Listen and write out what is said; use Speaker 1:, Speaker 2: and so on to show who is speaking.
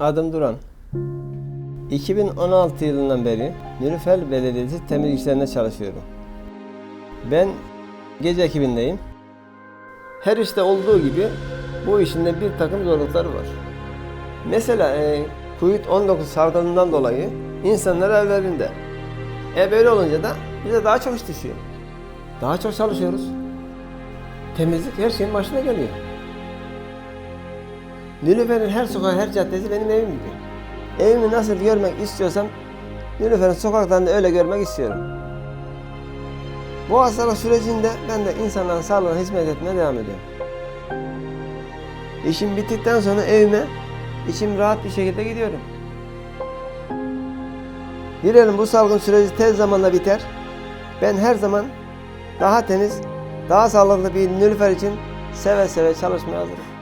Speaker 1: Adım Duran. 2016 yılından beri Nilüfer Belediyesi temizlik işlerinde çalışıyorum. Ben gece ekibindeyim. Her işte olduğu gibi bu işin de bir takım zorlukları var. Mesela e, Covid-19 salgınından dolayı insanlar evlerinde. E böyle olunca da bize daha çok iş düşüyor. Daha çok çalışıyoruz. Temizlik her şeyin başına geliyor. Nilüfer'in her sokağı, her caddesi benim evim gibi. Evimi nasıl görmek istiyorsam Nilüfer'in sokaklarını öyle görmek istiyorum. Bu hastalık sürecinde ben de insanların sağlığına hizmet etmeye devam ediyorum. İşim bittikten sonra evime içim rahat bir şekilde gidiyorum. Dilerim bu salgın süreci tez zamanda biter. Ben her zaman daha temiz, daha sağlıklı bir Nilüfer için seve seve çalışmaya hazırım.